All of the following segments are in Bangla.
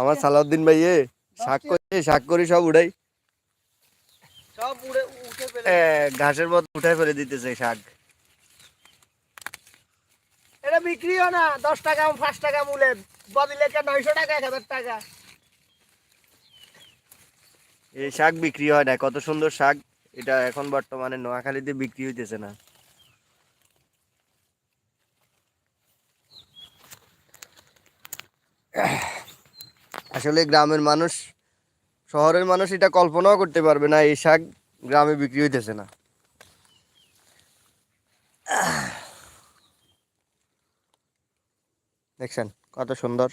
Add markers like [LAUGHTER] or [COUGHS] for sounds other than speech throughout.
আমার সালাউদ্দিন ভাই এ শাক করে শাক করি সব উড়াই সব উড়ে উঠে ফেলে ঘাসের মতো উঠাই ফেলে দিতেছে শাক। এটা বিক্রি হয় না দশ টাকা পাঁচ টাকা মূলে। বদিলে নয়শো টাকা এক হাজার টাকা। এই শাক বিক্রি হয় না কত সুন্দর শাক। এটা এখন বর্তমানে নোয়াখালীতে বিক্রি হইতেছে না। আসলে গ্রামের মানুষ, শহরের মানুষ এটা কল্পনাও করতে পারবে না, এই শাক গ্রামে বিক্রি হইতেছে না। দেখছেন, কত সুন্দর।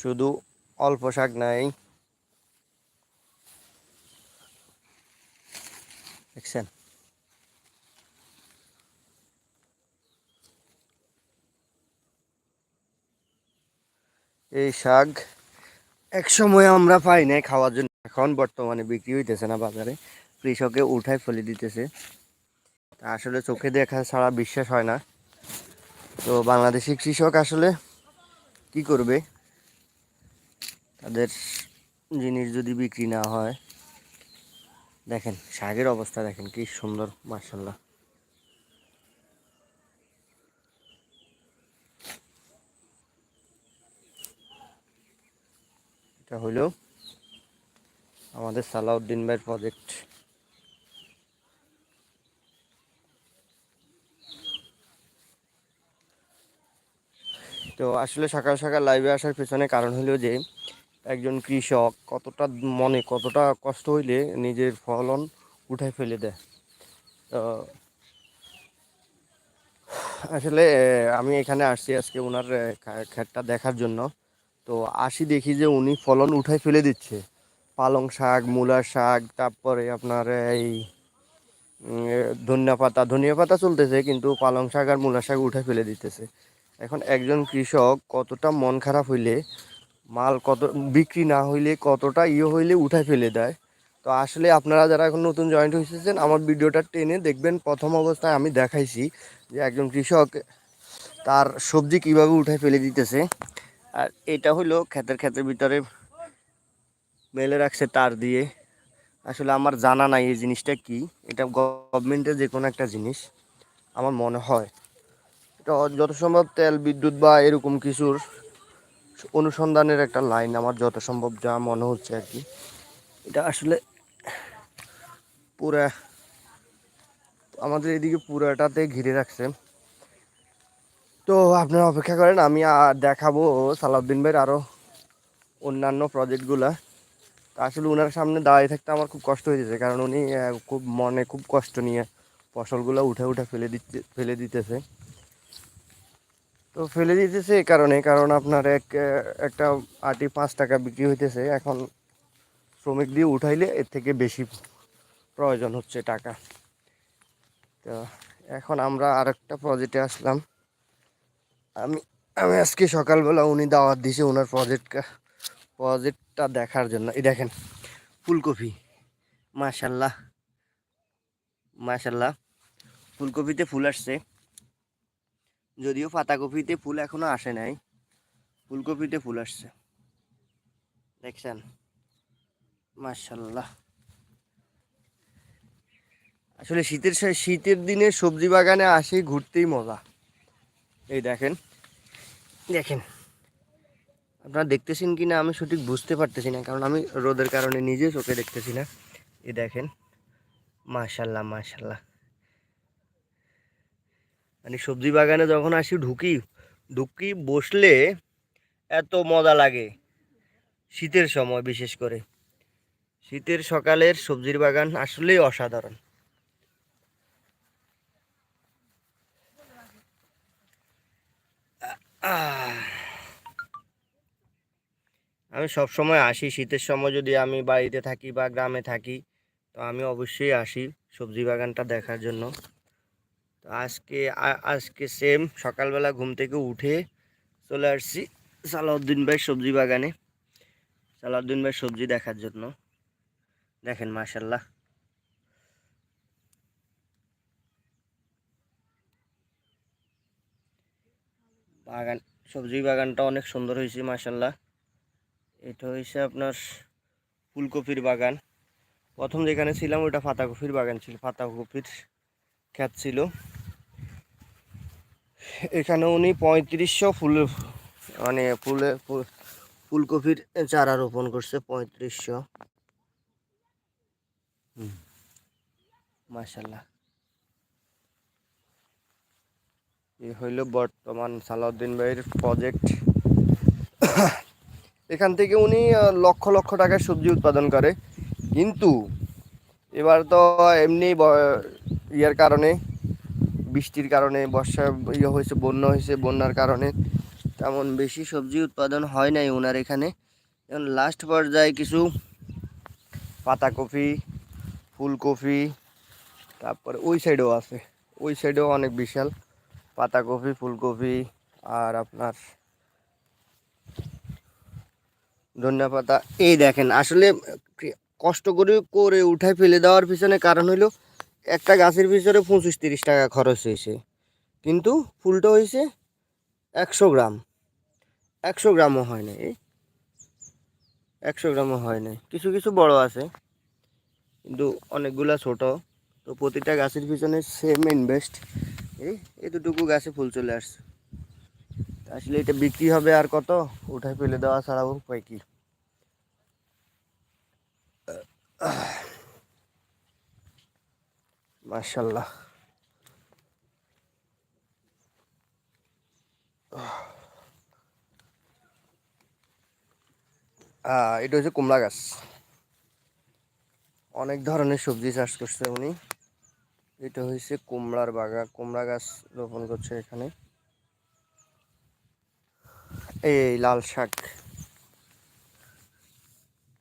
শুধু অল্প শাক নাই। দেখছেন? এই শাক এক সময় আমরা পাই নাই খাওয়ার জন্য। এখন বর্তমানে বিক্রি হইতেছে না বাজারে। কৃষকে উঠায় ফেলে দিতেছে। আসলে চোখে দেখা ছাড়া বিশ্বাস হয় না। তো বাংলাদেশি কৃষক আসলে কি করবে? তাদের জিনিস যদি বিক্রি না হয়, দেখেন শাকের অবস্থা দেখেন কি সুন্দর মার্শাল্লাহ এটা হলো আমাদের সালাউদ্দিন ভাইয়ের প্রজেক্ট তো আসলে সকাল সকাল লাইভে আসার পেছনে কারণ হলো যে একজন কৃষক কতটা মনে, কতটা কষ্ট হইলে নিজের ফলন উঠায় ফেলে দেয়? তো, আসলে আমি এখানে আসছি আজকে ওনার ক্ষেতটা দেখার জন্য। তো আসি দেখি যে উনি ফলন উঠায় ফেলে দিচ্ছে। পালং শাক মূলার শাক, তারপরে আপনার এই ধনিয়া পাতা। ধনিয়া পাতা চলতেছে, কিন্তু পালং শাক আর মূলা শাক উঠে ফেলে দিতেছে। এখন একজন কৃষক কতটা মন খারাপ হইলে মাল কত, বিক্রি না হইলে কতটা ইয়ে হইলে উঠায় ফেলে দেয়। তো আসলে আপনারা যারা এখন নতুন জয়েন্ট হয়েছেন আমার ভিডিওটা টেনে দেখবেন। প্রথম অবস্থায় আমি দেখাইছি যে একজন কৃষক তার সবজি কীভাবে উঠায় ফেলে দিতেছে। আর এটা হলো ক্ষেতের ক্ষেতের ভিতরে মেলে রাখছে তার দিয়ে। আসলে আমার জানা নাই এই জিনিসটা কি। এটা গভর্নমেন্টের যে কোনো একটা জিনিস, আমার মনে হয়। এটা যত সম্ভব তেল, বিদ্যুৎ বা এরকম কিছুর অনুসন্ধানের একটা লাইন আমার যত সম্ভব যা মনে হচ্ছে আর কি। এটা আসলে পুরা আমাদের এদিকে পুরাটাতে ঘিরে রাখছে। তো আপনারা অপেক্ষা করেন, আমি দেখাবো সালাউদ্দিন ভাইয়ের আরও অন্যান্য প্রজেক্টগুলা। আসলে ওনার সামনে দাঁড়িয়ে থাকতে আমার খুব কষ্ট হয়েছে কারণ উনি খুব মনে খুব কষ্ট নিয়ে ফসলগুলো উঠে উঠে ফেলে দিতে ফেলে দিতেছে। তো ফেলে দিতেছে এই কারণে, কারণ আপনার এক একটা আটি পাঁচ টাকা বিক্রি হইতেছে। এখন শ্রমিক দিয়ে উঠাইলে এর থেকে বেশি প্রয়োজন হচ্ছে টাকা। তো এখন আমরা আরেকটা প্রজেক্টে আসলাম। আমি আমি আজকে সকালবেলা উনি দাওয়াত দিয়েছে ওনার প্রজেক্ট প্রজেক্টটা দেখার জন্য। এই দেখেন, ফুলকপি। মাশাল্লাহ মাশাল্লাহ, ফুলকপিতে ফুল আসছে। যদিও পাতাকপিতে ফুল এখনও আসে নাই। ফুলকপিতে ফুল আসছে। দেখছেন? মাশাল্লাহ আসলে শীতের শীতের দিনে সবজি বাগানে আসি, ঘুরতেই মজা। এই দেখেন। দেখেন। আপনারা দেখতেছেন কি না আমি সঠিক বুঝতে পারতেছি না, কারণ আমি রোদের কারণে নিজে চোখে দেখতেছি না। এই দেখেন। মাশাল্লাহ মাশাল্লাহ মানে সবজি বাগানে যখন আসি ঢুকি ঢুকি বসলে এত মজা লাগে শীতের সময় বিশেষ করে। শীতের সকালের সবজির বাগান আসলেই অসাধারণ। আমি সব সময় আসি, শীতের সময় যদি আমি বাড়িতে থাকি বা গ্রামে থাকি, তো আমি অবশ্যই আসি সবজি বাগানটা দেখার জন্য। তো আজকে আজকে সেম সকালবেলা ঘুম থেকে উঠে চলে আসছি সালাউদ্দিন ভাই সবজি বাগানে। সালাউদ্দিন ভাই সবজি দেখার জন্য। দেখেন মাশাল্লাহ বাগান, সবজি বাগানটা অনেক সুন্দর হয়েছে মাশাল্লাহ এটা হয়েছে আপনার ফুলকপির বাগান। প্রথম যেখানে ছিলাম, ওটা পাতাকপির বাগান ছিল পাতাকপির ক্ষেত ছিল। এখানে উনি পঁয়ত্রিশশো ফুল মানে ফুলে, ফুল- ফুলকপির চারা রোপণ করছে, পঁয়ত্রিশশো। মাশাল্লাহ এই হইল বর্তমান সালাউদ্দিন ভাইয়ের প্রজেক্ট এখান থেকে উনি লক্ষ লক্ষ টাকার সবজি উৎপাদন করে। কিন্তু, এবার তো এমনি ইয়ের কারণে বৃষ্টির কারণে, বর্ষা ইয়ে হয়েছে, বন্যা হয়েছে, বন্যার কারণে তেমন বেশি সবজি উৎপাদন হয় নাই ওনার এখানে। এখন লাস্ট পর্যায়ে কিছু পাতাকপি, ফুলকপি, তারপরে ওই সাইডেও আছে। ওই সাইডেও অনেক বিশাল। পাতাকপি, ফুলকপি আর আপনার ধনিয়া পাতা। এই দেখেন, আসলে কষ্ট করে করে উঠায় ফেলে দেওয়ার পিছনে কারণ হলো একটা গাছের পিছনে পঁচিশ তিরিশ টাকা খরচ হয়েছে। কিন্তু ফুলটা হয়েছে একশো গ্রাম। একশো গ্রামও হয় নাই। একশো গ্রামও হয় নাই। কিছু কিছু বড় আছে, কিন্তু অনেকগুলা ছোট। তো প্রতিটা গাছের পিছনে সেম ইনভেস্ট এই এতটুকু গাছে ফুল চলে আসছে। আসলে এটা বিক্রি হবে আর কত? উঠায় ফেলে দেওয়া ছাড়াও উপায় কি? মার্শাল্লাহ আহ, এটা হচ্ছে কুমড়া গাছ। অনেক ধরনের সবজি চাষ করছে উনি। এটা হচ্ছে কুমড়ার বাগান কুমড়া গাছ রোপণ করছে এখানে। এই লাল শাক।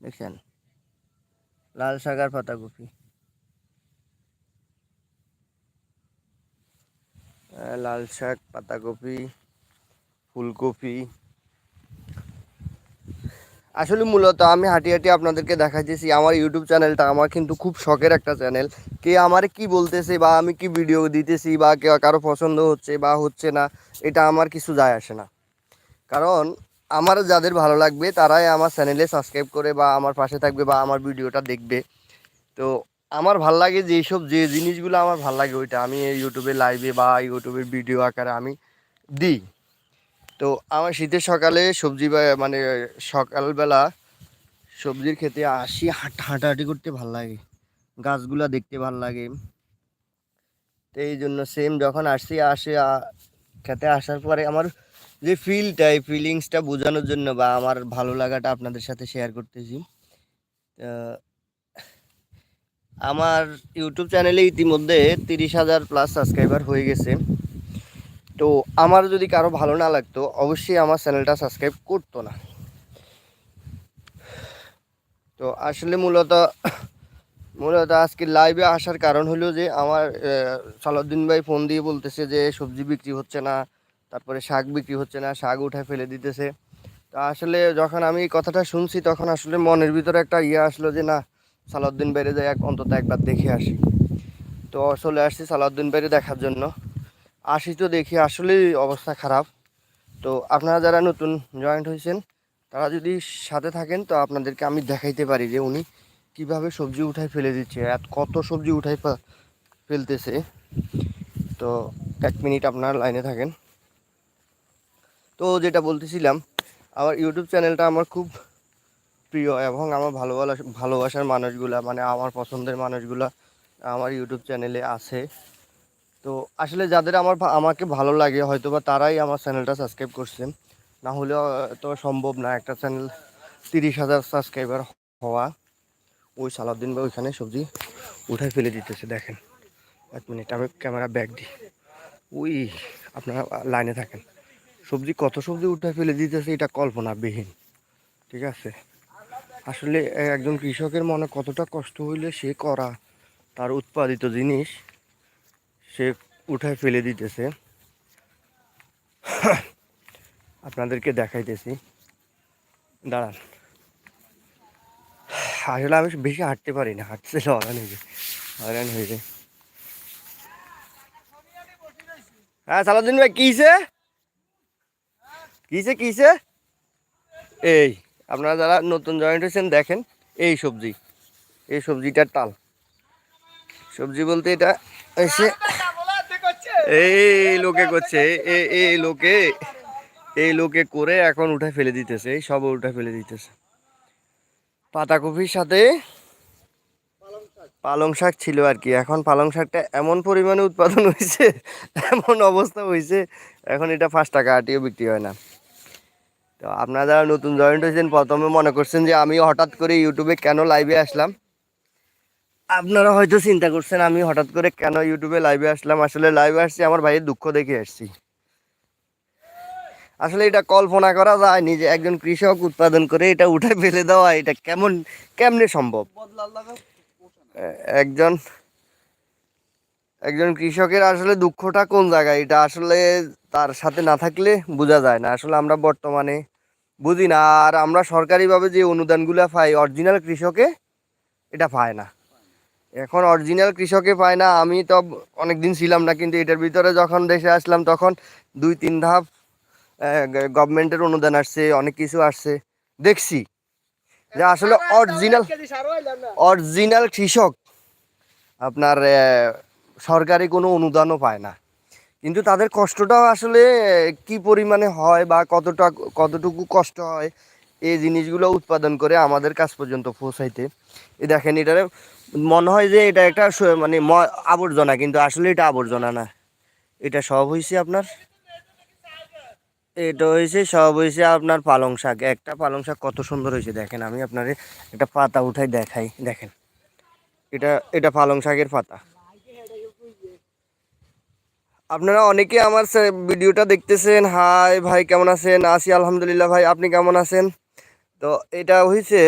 দেখছেন লাল শাক আর পাতাকপি। লাল শাক, পাতাকপি, ফুলকপি। আসলে মূলত আমি হাঁটি হাঁটি আপনাদেরকে দেখাইতেছি, আমার ইউটিউব চ্যানেলটা আমার কিন্তু খুব শখের একটা চ্যানেল। কে আমার কি বলতেছে বা আমি কি ভিডিও দিতেছি বা কেউ কারও পছন্দ হচ্ছে বা হচ্ছে না, এটা আমার কিছু যায় আসে না। কারণ আমার যাদের ভালো লাগবে, তারাই আমার চ্যানেলে সাবস্ক্রাইব করে বা আমার পাশে থাকবে বা আমার ভিডিওটা দেখবে। তো আমার ভালো লাগে যে যেসব যে জিনিসগুলো আমার ভালো লাগে ওইটা আমি ইউটিউবে লাইভে বা ইউটিউবের ভিডিও আকারে আমি দিই। তো আমার শীতের সকালে সবজি মানে সকালবেলা সবজির খেতে আসি, হাঁটা, হাঁটাহাঁটি করতে ভালো লাগে। গাছগুলা দেখতে ভালো লাগে। তো এই জন্য সেম যখন আসছি আসে খেতে আসার পরে আমার যে ফিলটা এই ফিলিংসটা বোঝানোর জন্য বা আমার ভালো লাগাটা আপনাদের সাথে শেয়ার করতেছি। তা আমার ইউটিউব চ্যানেলে ইতিমধ্যে তিরিশ হাজার প্লাস সাবস্ক্রাইবার হয়ে গেছে। তো আমার যদি কারও ভালো না লাগতো, অবশ্যই আমার চ্যানেলটা সাবস্ক্রাইব করতো না। তো আসলে মূলত মূলত আজকে লাইভে আসার কারণ হলো যে, আমার সালাউদ্দিন ভাই ফোন দিয়ে বলতেছে যে, সবজি বিক্রি হচ্ছে না, তারপরে শাক বিক্রি হচ্ছে না, শাক উঠে ফেলে দিতেছে। তো আসলে যখন আমি কথাটা শুনছি, তখন আসলে মনের ভিতরে একটা ইয়ে আসলো যে, না সালাউদ্দিন বাইরে যাই এক- অন্তত একবার দেখে আসি। তো চলে আসছি সালাউদ্দিন বাইরে দেখার জন্য। আসি তো দেখি, আসলেই অবস্থা খারাপ। তো আপনারা যারা নতুন জয়েন্ট হয়েছেন, তারা যদি সাথে থাকেন, তো আপনাদেরকে আমি দেখাইতে পারি যে উনি কীভাবে সবজি উঠায় ফেলে দিচ্ছে এত কত সবজি উঠাই ফেলতেছে। তো এক মিনিট আপনার লাইনে থাকেন। তো যেটা বলতেছিলাম, আমার ইউটিউব চ্যানেলটা আমার খুব প্রিয় এবং আমার ভালোবাসা ভালোবাসার মানুষগুলা মানে আমার পছন্দের মানুষগুলা আমার ইউটিউব চ্যানেলে আছে। তো আসলে যাদের আমার আমাকে ভালো লাগে হয়তো বা তারাই আমার চ্যানেলটা সাবস্ক্রাইব করছেন। না আহ, তো সম্ভব না একটা চ্যানেল তিরিশ হাজার সাবস্ক্রাইবার হওয়া। ওই সালাউদ্দিন বা ওইখানে সবজি উঠায় ফেলে দিতেছে দেখেন। এক মিনিট আমি ক্যামেরা ব্যাগ দিই ওই আপনারা লাইনে থাকেন। সবজি কত সবজি উঠায় ফেলে দিতেছে এটা কল্পনাবিহীন। ঠিক আছে? আসলে একজন কৃষকের মনে কতটা কষ্ট হইলে সে করা, তার উৎপাদিত জিনিস সে উঠায় ফেলে দিতেছে। আপনাদেরকে দেখাইতেছি। দাঁড়ান। আসলে আমি বেশি হাঁটতে পারি না, হাঁটতে হয়রান হয়ে যায়, হয়রান হয়ে যায়। হ্যাঁ সালাদিন ভাই কিসে কিসে কিসে এই। আপনারা যারা নতুন জয়েন্ট হয়েছেন, দেখেন এই সবজি। এই সবজিটার টাল সবজি বলতে এটা এসে এই লোকে করছে এই এই লোকে এই লোকে করে এখন উঠে ফেলে দিতেছে, এই সব উঠে ফেলে দিতেছে। পাতাকপির সাথে পালং শাক ছিল আর কি। এখন পালং শাকটা এমন পরিমাণে উৎপাদন হয়েছে, এমন অবস্থা হয়েছে, এখন এটা পাঁচ টাকা আটিও বিক্রি হয় না। তো আপনারা যারা নতুন জয়েন্ট হয়েছেন, প্রথমে মনে করছেন যে আমি হঠাৎ করে ইউটিউবে কেন লাইভে আসলাম? আপনারা হয়তো চিন্তা করছেন, আমি হঠাৎ করে কেন ইউটিউবে লাইভে আসলাম? আসলে লাইভে আসছি, আমার ভাইয়ের দুঃখ দেখে আসছি। আসলে এটা কল্পনা করা যায় নিজে একজন কৃষক উৎপাদন করে এটা উঠে ফেলে দেওয়া, এটা কেমন, কেমনে সম্ভব? একজন একজন কৃষকের আসলে দুঃখটা কোন জায়গায়? এটা আসলে তার সাথে না থাকলে বোঝা যায় না। আসলে আমরা বর্তমানে বুঝি না, আর আমরা সরকারিভাবে যে অনুদানগুলো পাই অরিজিনাল কৃষকে, এটা পায় না। এখন অরিজিনাল কৃষকে পায় না, আমি তো অনেক দিন ছিলাম না, কিন্তু এটার ভিতরে যখন দেশে আসলাম, তখন দুই তিন ধাপ গভর্নমেন্টের অনুদান আসছে, অনেক কিছু আসছে। দেখছি যে আসলে অরিজিনাল অরিজিনাল কৃষক, আপনার সরকারি কোনো অনুদানও পায় না। কিন্তু তাদের কষ্টটাও আসলে, কি পরিমাণে হয় বা কতটা, কতটুকু কষ্ট হয়, এই জিনিসগুলো উৎপাদন করে আমাদের কাছ পর্যন্ত পৌঁছাইতে। এই দেখেন, এটারে মনে হয় যে এটা একটা মানে আবর্জনা, কিন্তু আসলে এটা আবর্জনা না। এটা সব হয়েছে আপনার, এটা হয়েছে সব হয়েছে আপনার পালং শাক। একটা পালং শাক কত সুন্দর হয়েছে দেখেন আমি আপনার একটা পাতা উঠাই দেখাই, দেখেন। এটা এটা পালং শাকের পাতা। আপনারা অনেকে আমার ভিডিওটা দেখতেছেন, হাই ভাই, কেমন আছেন? আসি, আলহামদুলিল্লাহ ভাই, আপনি কেমন আছেন? তো এটা হয়েছে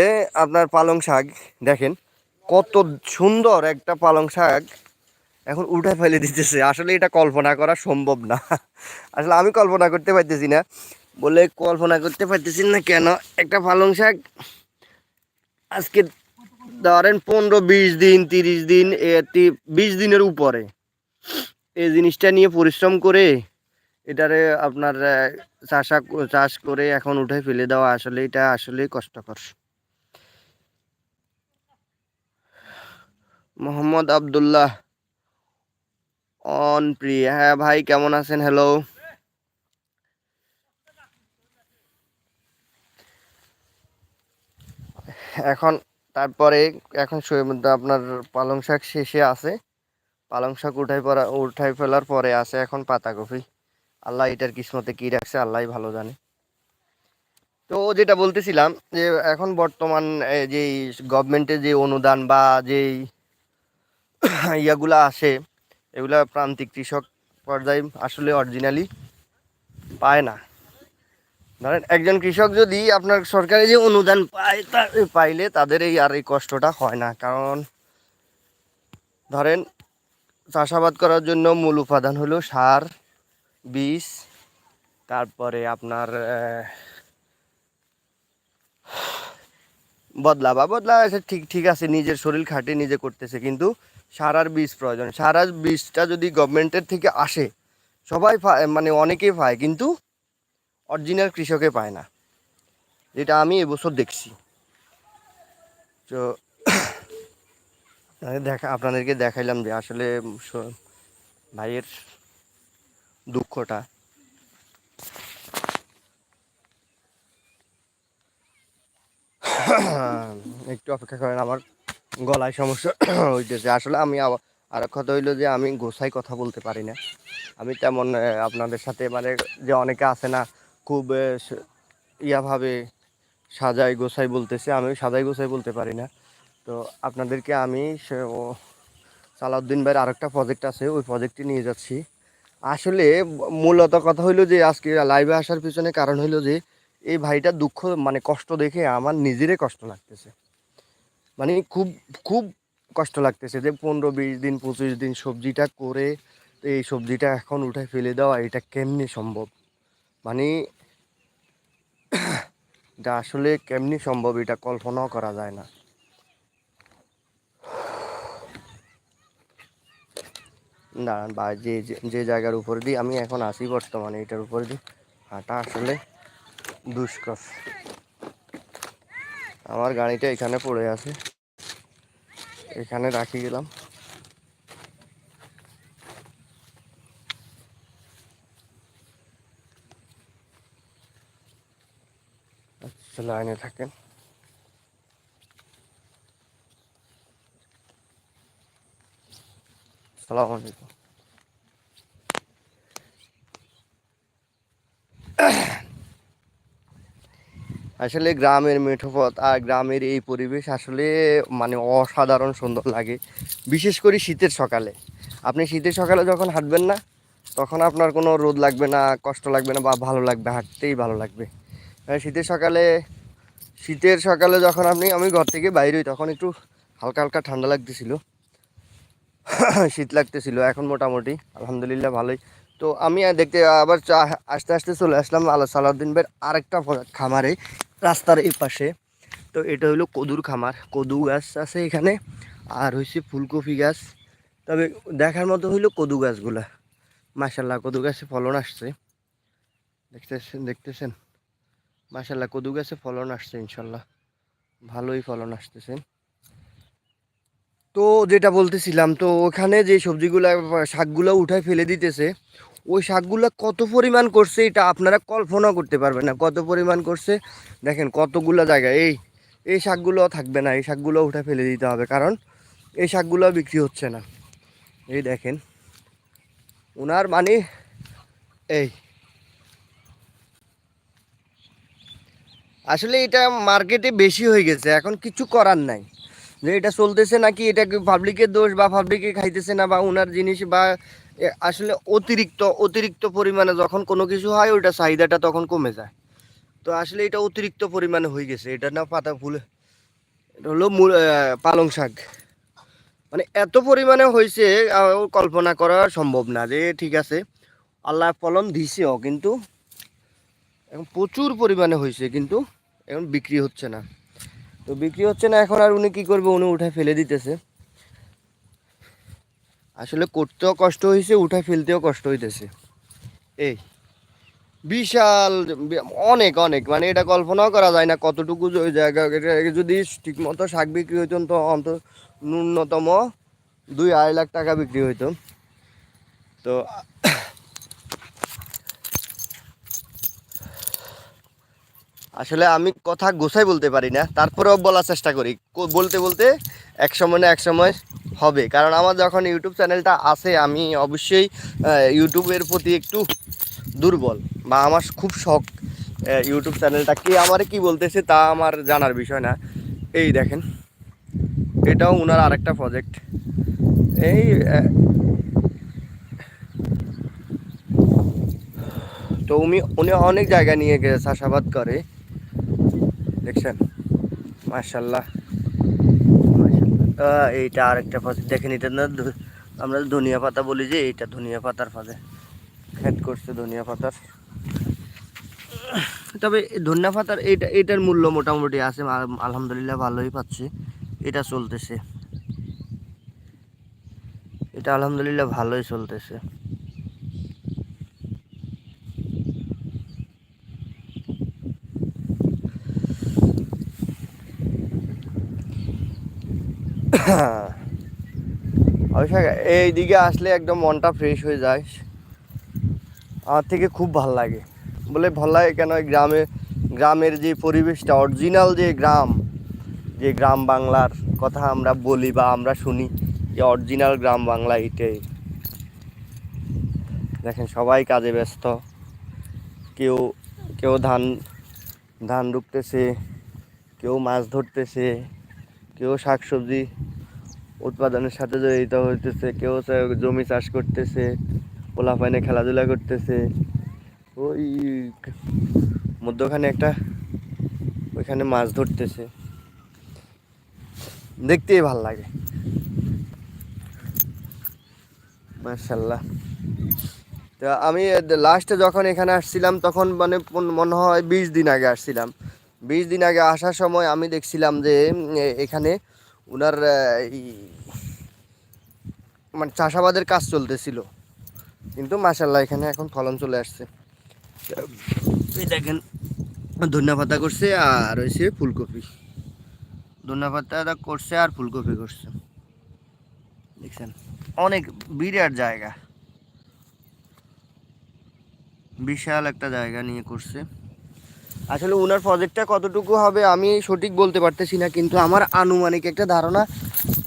আপনার পালং শাক, দেখেন কত সুন্দর একটা পালং শাক। এখন উঠে ফেলে দিতেছে, আসলে এটা কল্পনা করা সম্ভব না। আসলে আমি কল্পনা করতে পারতেছি না। বলে কল্পনা করতে পারতেছি না কেন? একটা পালং শাক আজকে ধরেন পনেরো, বিশ দিন, তিরিশ দিন বিশ দিনের উপরে। এই জিনিসটা নিয়ে পরিশ্রম করে এটারে আপনার চাষা, চাষ করে এখন উঠে ফেলে দেওয়া আসলে এটা আসলেই কষ্টকর। মোহাম্মদ আবদুল্লাহ অন প্রি হ্যাঁ ভাই, কেমন আছেন? হ্যালো এখন, তারপরে, এখন আপনার পালং শাক শেষে আছে। পালং শাক উঠাই পড়া উঠাই ফেলার পরে আছে এখন পাতাকপি। আল্লাহ এটার কিসমতে কি রাখছে আল্লাহ ভালো জানে। তো যেটা বলতেছিলাম যে এখন বর্তমান যেই গভর্নমেন্টের যে অনুদান বা যেই ইয়াগুলা আসে, এগুলা প্রান্তিক কৃষক পর্যায়ে আসলে অরিজিনালি পায় না। ধরেন একজন কৃষক যদি আপনার সরকারি যে অনুদান পায়, তা, পাইলে তাদের এই আর এই কষ্টটা হয় না। কারণ ধরেন চাষাবাদ করার জন্য মূল উপাদান হলো সার, বীজ, তারপরে আপনার বদলা বা বদলা ঠিক ঠিক আছে, নিজের শরীর খাটিয়ে নিজে করতেছে, কিন্তু সার আর বীজ প্রয়োজন। সার আর বীজটা যদি গভর্নমেন্টের থেকে আসে, সবাই মানে অনেকেই পায়, কিন্তু অরিজিনাল কৃষকে পায় না। যেটা আমি এবছর দেখছি। তো দেখা, আপনাদেরকে দেখাইলাম যে আসলে ভাইয়ের দুঃখটা। একটু অপেক্ষা করেন, আমার গলায় সমস্যা [COUGHS] হইতেছে। আসলে আমি আর কথা হইল যে আমি গোসাই কথা বলতে পারি না। আমি তেমন আপনাদের সাথে মানে যে অনেকে আছে না, খুব ইয়াভাবে সাজাই গোসাই বলতেছে আমি সাজাই গোসাই বলতে পারি না। তো আপনাদেরকে আমি সালাউদ্দিন ভাইয়ের আরেকটা প্রজেক্ট আছে, ওই প্রজেক্টটি নিয়ে যাচ্ছি। আসলে মূলত কথা হইল যে, আজকে লাইভে আসার পিছনে কারণ হইল যে, এই ভাইটা দুঃখ মানে কষ্ট দেখে আমার নিজেরই কষ্ট লাগতেছে। মানে খুব খুব কষ্ট লাগতেছে যে, পনেরো বিশ দিন, পঁচিশ দিন সবজিটা করে এই সবজিটা এখন উঠে ফেলে দেওয়া, এটা কেমনি সম্ভব? মানে [CLEARS THROAT] এটা আসলে কেমনি সম্ভব, এটা কল্পনাও করা যায় না। দাঁড়ান, বা যে, যে- জায়গার উপর দিয়ে আমি এখন আসি বর্তমানে, এটার উপর দিয়ে হাঁটা আসলে দুষ্কর। আমার গাড়িটা এখানে পড়ে আছে। এখানে রাখি গেলাম। আচ্ছা লাইনে থাকেন। আলাইকুম। আসলে গ্রামের মেঠো পথ আর গ্রামের এই পরিবেশ আসলে মানে অসাধারণ সুন্দর লাগে, বিশেষ করে শীতের সকালে। আপনি শীতের সকালে যখন হাঁটবেন না, তখন আপনার কোনো রোদ লাগবে না, কষ্ট লাগবে না বা ভালো লাগবে, হাঁটতেই ভালো লাগবে। শীতের সকালে শীতের সকালে যখন আপনি, আমি ঘর থেকে বাইরে তখন একটু হালকা হালকা ঠান্ডা লাগতেছিল। [COUGHS] শীত লাগতেছিল, এখন মোটামুটি, আলহামদুলিল্লাহ ভালোই। তো আমি দেখতে আবার চা- আস্তে আস্তে চলে আসলাম আল্লাহ সালাউদ্দিন ভাইয়ের আরেকটা খামারে, রাস্তার এই পাশে। তো এটা হলো কদুর খামার, কদু গাছ আছে এখানে, আর হচ্ছে ফুলকপি গাছ। তবে দেখার মতো হইল কদু গাছগুলা। মাসাল্লাহ কদু গাছে ফলন আসছে। দেখতেছেন দেখতেছেন? মাসাল্লাহ কদু গাছে ফলন আসছে ইনশাল্লাহ ভালোই ফলন আসতেছে। তো যেটা বলতেছিলাম, তো ওখানে যে সবজিগুলা, শাকগুলো উঠায় ফেলে দিতেছে, ওই শাকগুলো কত পরিমাণ করছে এটা আপনারা কল্পনা করতে পারবেন না। কত পরিমাণ করছে? দেখেন কতগুলো জায়গায় এই এই শাকগুলো থাকবে না, এই শাকগুলো উঠে ফেলে দিতে হবে, কারণ এই শাকগুলো বিক্রি হচ্ছে না। এই দেখেন ওনার মানে এই। আসলে এটা মার্কেটে বেশি হয়ে গেছে, এখন কিছু করার নাই। যে এটা চলতেছে নাকি এটা পাবলিকের দোষ বা পাবলিকে খাইতেছে না বা ওনার জিনিস বা আসলে অতিরিক্ত অতিরিক্ত পরিমাণে যখন কোনো কিছু হয় ওটা চাহিদাটা তখন কমে যায়। তো আসলে এটা অতিরিক্ত পরিমাণে হয়ে গেছে। এটা না পাতা ফুল। এটা হলো পালং শাক। মানে এত পরিমাণে হয়েছে কল্পনা করা সম্ভব না যে ঠিক আছে, আল্লাহ ফলন দিছেও, কিন্তু এখন প্রচুর পরিমাণে হয়েছে, কিন্তু এখন বিক্রি হচ্ছে না। তো বিক্রি হচ্ছে না এখন, আর উনি কি করবে? উনি উঠায় ফেলে দিতেছে। আসলে করতেও কষ্ট হয়েছে উঠায় ফেলতেও কষ্ট হইতেছে। এই, বিশাল অনেক অনেক মানে এটা কল্পনাও করা যায় না কতটুকু ওই জায়গা যদি ঠিক মতো শাক বিক্রি হইতো, তো অন্ত ন্যূনতম দুই আড়াই লাখ টাকা বিক্রি হইতো। তো আসলে আমি কথা গোছাই বলতে পারি না, তারপরেও বলার চেষ্টা করি। বলতে বলতে এক সময় না এক সময় হবে। কারণ আমার যখন ইউটিউব চ্যানেলটা আছে, আমি অবশ্যই ইউটিউবের প্রতি একটু দুর্বল বা আমার খুব শখ ইউটিউব চ্যানেলটা কে আমারে কি বলতেছে তা আমার জানার বিষয় না। এই দেখেন, এটাও ওনার আরেকটা প্রজেক্ট এই তো উনি উনি অনেক জায়গা নিয়ে গেছে চাষাবাদ করে। দেখছেন? মার্শাল্লাহ এইটা আরেকটা প্রজেক্ট দেখেন, এটা না আমরা ধনিয়া পাতা বলি যে, এইটা ধনিয়া পাতার ফাঁদে। খেত করছে ধনিয়া পাতার। তবে ধনিয়া পাতার এইটা এটার মূল্য মোটামুটি আছে। আলহামদুলিল্লাহ ভালোই পাচ্ছি। এটা চলতেছে। এটা আলহামদুলিল্লাহ ভালোই চলতেছে। অবশ্যই এই দিকে আসলে একদম মনটা ফ্রেশ হয়ে যায়। আমার থেকে খুব ভালো লাগে। বলে ভালো লাগে কেন? গ্রামে, গ্রামের যে পরিবেশটা অরিজিনাল যে গ্রাম যে গ্রাম বাংলার কথা আমরা বলি বা আমরা শুনি, যে অরিজিনাল গ্রাম বাংলা এটাই। দেখেন, সবাই কাজে ব্যস্ত। কেউ কেউ ধান ধান রুখতেছে কেউ মাছ ধরতেছে। কেউ শাকসবজি উৎপাদনের সাথে জড়িত হইতেছে, কেউ জমি চাষ করতেছে, পোলাপাইনে খেলাধুলা করতেছে। ওই মধ্যখানে একটা ওইখানে মাছ ধরতেছে। দেখতেই ভালো লাগে। মার্শাল্লাহ তো আমি লাস্টে যখন এখানে আসছিলাম, তখন মানে মনে হয় বিশ দিন আগে আসছিলাম। বিশ দিন আগে আসার সময় আমি দেখছিলাম যে এখানে এই মানে চাষাবাদের কাজ চলতেছিল। কিন্তু মাসাল্লাহ এখানে এখন ফলন চলে আসছে। দেখেন, ধনিয়া পাতা করছে আর হয়েছে ফুলকপি। ধনিয়া পাতা করছে আর ফুলকপি করছে। দেখছেন, অনেক বিরাট জায়গা। বিশাল একটা জায়গা নিয়ে করছে। আসলে ওনার প্রজেক্টটা কতটুকু হবে আমি সঠিক বলতে পারতেছি না, কিন্তু আমার আনুমানিক একটা ধারণা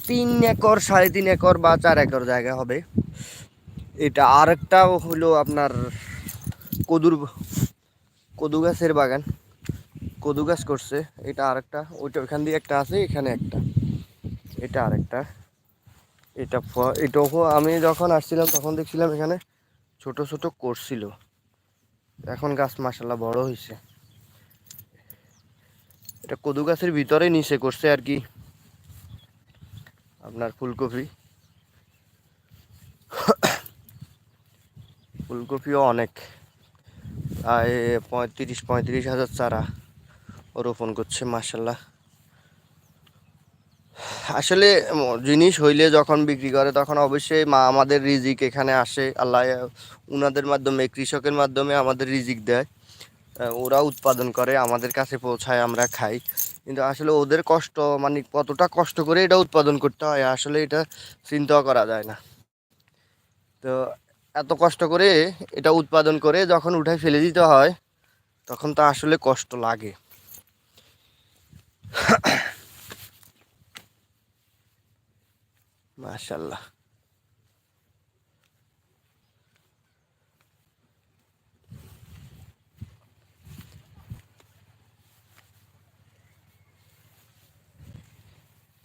তিন একর, সাড়ে তিন একর বা চার একর জায়গা হবে। এটা আরেকটা হলো আপনার কদুর, কদু গাছের বাগান। কদু গাছ করছে, এটা আরেকটা, ওইটা ওইখান দিয়ে একটা আছে, এখানে একটা। এটা আরেকটা। এটা এটাও আমি যখন আসছিলাম তখন দেখছিলাম এখানে ছোট ছোট করছিল এখন গাছ মাসাল্লাহ বড় হয়েছে এটা কদু গাছের ভিতরে নিচে করছে আর কি। আপনার ফুলকপি। ফুলকপিও অনেক। প্রায় পঁয়ত্রিশ পঁয়ত্রিশ হাজার চারা রোপণ করছে মাসাল্লাহ আসলে জিনিস হইলে যখন বিক্রি করে, তখন অবশ্যই মা আমাদের রিজিক এখানে আসে। আল্লাহ উনাদের মাধ্যমে, কৃষকের মাধ্যমে আমাদের রিজিক দেয়। ওরা উৎপাদন করে, আমাদের কাছে পৌঁছায়, আমরা খাই। কিন্তু আসলে ওদের কষ্ট মানে কতটা কষ্ট করে এটা উৎপাদন করতে হয়, আসলে এটা চিন্তাও করা যায় না। তো এত কষ্ট করে এটা উৎপাদন করে যখন উঠায় ফেলে দিতে হয়, তখন তো আসলে কষ্ট লাগে। মাশাল্লাহ।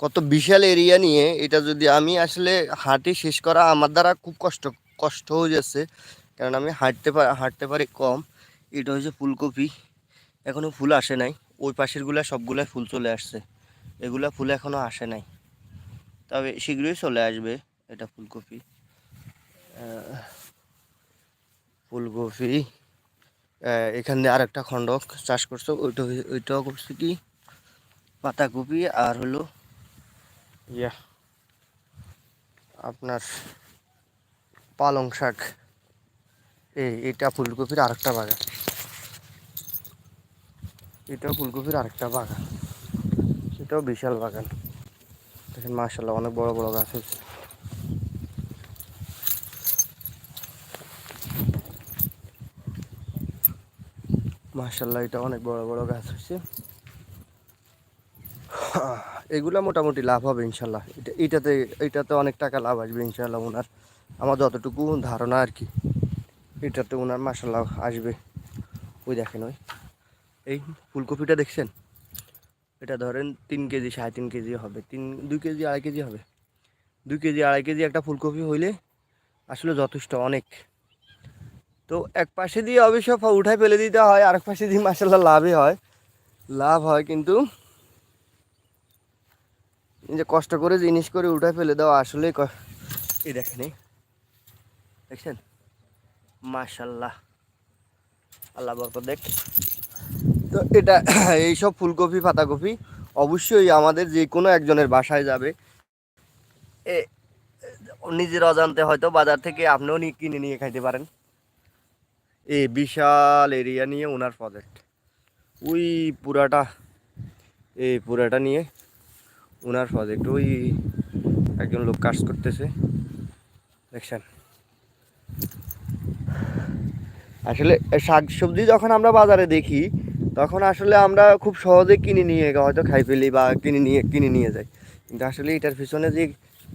কত বিশাল এরিয়া নিয়ে এটা যদি আমি আসলে হাঁটি শেষ করা আমার দ্বারা খুব কষ্ট কষ্ট হয়ে যাচ্ছে। কারণ আমি হাঁটতে পারি হাঁটতে পারি কম। এটা হচ্ছে ফুলকপি। এখনও ফুল আসে নাই। ওই পাশেরগুলা সবগুলা ফুল চলে আসছে। এগুলা ফুল এখনও আসে নাই। তবে শীঘ্রই চলে আসবে এটা ফুলকপি। ফুলকপি। এখান দিয়ে আরেকটা খণ্ড চাষ করছে। ওইটা ওইটাও করছে কি? পাতাকপি আর হলো ইয়া আপনার পালং শাক। এই, এটা ফুলকপির আরেকটা বাগান। এটাও ফুলকপির আরেকটা বাগান। এটাও বিশাল বাগান। দেখেন মার্শাল্লাহ অনেক বড় বড় গাছ হয়েছে। মার্শাল্লাহ এটা অনেক বড় বড় গাছ হয়েছে। এগুলা মোটামুটি লাভ হবে ইনশাল্লাহ। এটা, এটাতে এটাতে অনেক টাকা লাভ আসবে ইনশাল্লাহ ওনার আমার যতটুকু ধারণা আর কি, এটাতে ওনার মাসাল্লাহ আসবে। ওই দেখেন ওই। এই ফুলকপিটা দেখছেন? এটা ধরেন তিন কেজি, সাড়ে তিন কেজি হবে। তিন, দুই কেজি, আড়াই কেজি হবে। দুই কেজি, আড়াই কেজি একটা ফুলকপি হইলে আসলে যথেষ্ট অনেক। তো এক পাশে দিয়ে অবশ্য উঠায় ফেলে দিতে হয় আর এক পাশে দিয়ে মাসাল্লাহ লাভই হয়। লাভ হয় কিন্তু যে কষ্ট করে জিনিস করে উঠায় ফেলে দেওয়া আসলে এই দেখেন। দেখছেন? মাশাল্লাহ। আল্লাহ বরকত দেখ। তো এটা [CLEARS THROAT] এইসব ফুলকপি, পাতাকপি অবশ্যই আমাদের যে কোনো একজনের বাসায় যাবে। এ, নিজের অজান্তে হয়তো বাজার থেকে আপনিও নি- কিনে নিয়ে খাইতে পারেন। এ বিশাল এরিয়া নিয়ে ওনার প্রজেক্ট ওই পুরাটা এই পুরাটা নিয়ে ওনার প্রজেক্ট ওই একজন লোক কাজ করতেছে। দেখছেন? আসলে শাক সবজি যখন আমরা বাজারে দেখি, তখন আসলে আমরা খুব সহজে কিনে নিয়ে হয়তো খাই ফেলি বা কিনে নিয়ে কিনে নিয়ে যাই। কিন্তু আসলে এটার পিছনে যে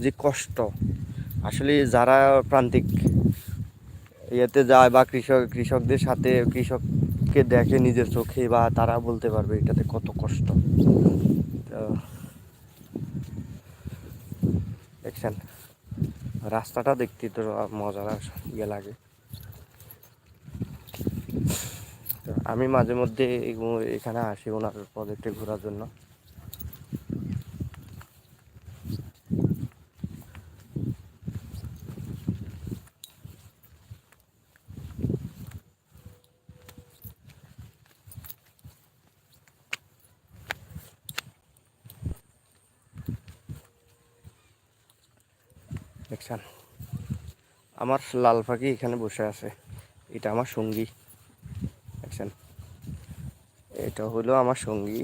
যে কষ্ট, আসলে যারা প্রান্তিক ইয়েতে যায় বা কৃষক, কৃষকদের সাথে কৃষককে দেখে নিজের চোখে বা তারা বলতে পারবে এটাতে কত কষ্ট। তো দেখছেন? রাস্তাটা দেখতে তো মজার ইয়ে লাগে। আমি মাঝে মধ্যে এখানে আসি ওনার প্রজেক্টে ঘোরার জন্য। দেখছেন আমার লাল পাখি এখানে বসে আছে। এটা আমার সঙ্গী। দেখছেন এটা হলো আমার সঙ্গী।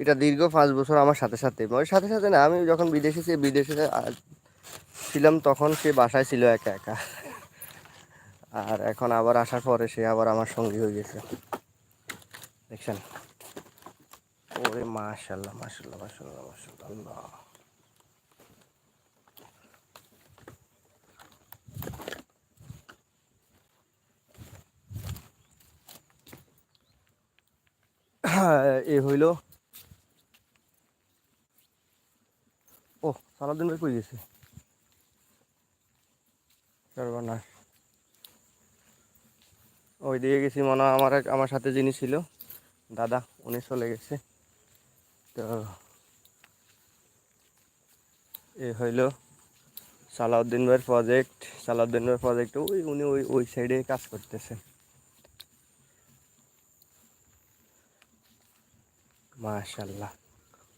এটা দীর্ঘ পাঁচ বছর আমার সাথে সাথে। ওই সাথে সাথে না, আমি যখন বিদেশে সে বিদেশে ছিলাম তখন সে বাসায় ছিল একা একা। আর এখন আবার আসার পরে সে আবার আমার সঙ্গী হয়ে গেছে। দেখছেন ওরে মাশাল্লাহ মাশাল্লাহ মাশাল্লাহ মাশাল্লাহ আল্লাহ এ হইল ও সারাদিন ভাই কই গেছে সর্বনাশ। ওই দিকে গেছি মনে হয় আমার এক, আমার সাথে যিনি ছিল, দাদা, উনি চলে গেছে। তো এ হইল সালাউদ্দিন ভাইয়ের প্রজেক্ট সালাউদ্দিন ভাইয়ের প্রজেক্ট ওই উনি ওই ওই সাইডে কাজ করতেছে। মাশাল্লাহ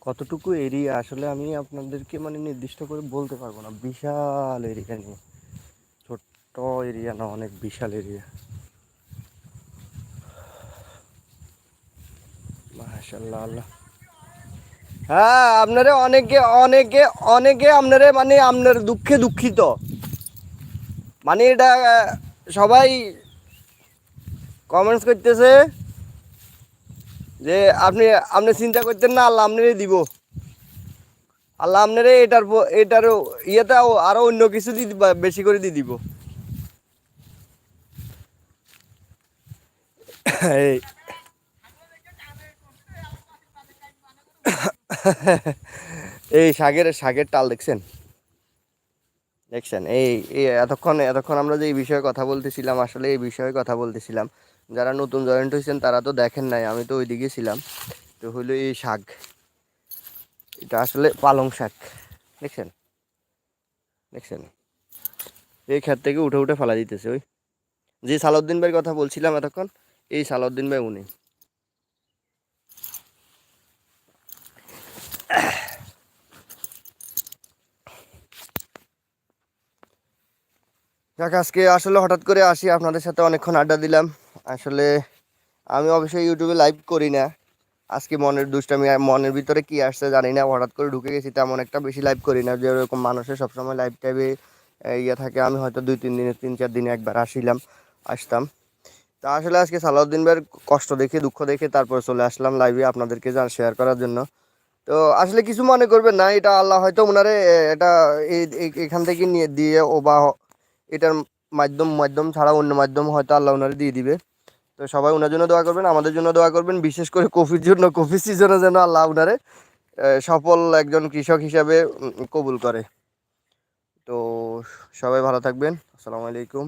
কতটুকু এরিয়া আসলে আমি আপনাদেরকে মানে নির্দিষ্ট করে বলতে পারব না। বিশাল এরিয়া নিয়ে। ছোট্ট এরিয়া না, অনেক বিশাল এরিয়া। মাশাল্লাহ আল্লাহ। হ্যাঁ আপনারা অনেকে অনেকে অনেকে আপনারা মানে আপনার দুঃখে দুঃখিত। মানে এটা সবাই কমেন্টস করতেছে। যে আপনি আপনি চিন্তা করতেন না, আল্লাহ আপনারই দিব। আল্লাহ আপনারে এটার প- এটারও ইয়েটাও আরও অন্য কিছু দিয়ে দিবা- বেশি করে দিয়ে দিব। এই। এই শাকের শাকের টাল দেখছেন? দেখছেন? এই এতক্ষণ এতক্ষণ আমরা যে এই বিষয়ে কথা বলতেছিলাম, আসলে এই বিষয়ে কথা বলতেছিলাম। যারা নতুন জয়েন্ট হয়েছেন তারা তো দেখেন নাই, আমি তো ওইদিকে ছিলাম। তো হলো এই শাক। এটা আসলে পালং শাক। দেখছেন? দেখছেন? এই ক্ষেত থেকে উঠে উঠে ফেলা দিতেছে, ওই। যে সালাউদ্দিন ভাইয়ের কথা বলছিলাম এতক্ষণ, এই সালাউদ্দিন ভাই উনি। যাক, আজকে আসলে হঠাৎ করে আসি, আপনাদের সাথে অনেকক্ষণ আড্ডা দিলাম। আসলে আমি অবশ্যই ইউটিউবে লাইভ করি না। আজকে মনের দুষ্টামি, মনের ভিতরে কি আসছে জানি না, হঠাৎ করে ঢুকে গেছি, তেমন একটা বেশি লাইভ করি না যেরকম মানুষের সবসময় লাইভ টাইপে ইয়ে থাকে, আমি হয়তো দুই তিন দিনে, তিন চার দিনে একবার আসিলাম, আসতাম। তা আসলে আজকে সালাউদ্দিন ভাইয়ের কষ্ট দেখে, দুঃখ দেখে তারপর চলে আসলাম লাইভে আপনাদেরকে যা শেয়ার করার জন্য। তো আসলে কিছু মনে করবেন না, এটা আল্লাহ হয়তো ওনারে এটা এখান থেকে নিয়ে দিয়ে, ও বা এটার মাধ্যম মাধ্যম ছাড়া অন্য মাধ্যম হয়তো আল্লাহ ওনারে দিয়ে দিবে। তো সবাই ওনার জন্য দোয়া করবেন, আমাদের জন্য দোয়া করবেন, বিশেষ করে কফির জন্য, কফি সিজনে যেন আল্লাহ ওনারে সফল একজন কৃষক হিসাবে কবুল করে। তো সবাই ভালো থাকবেন, আসসালামু আলাইকুম।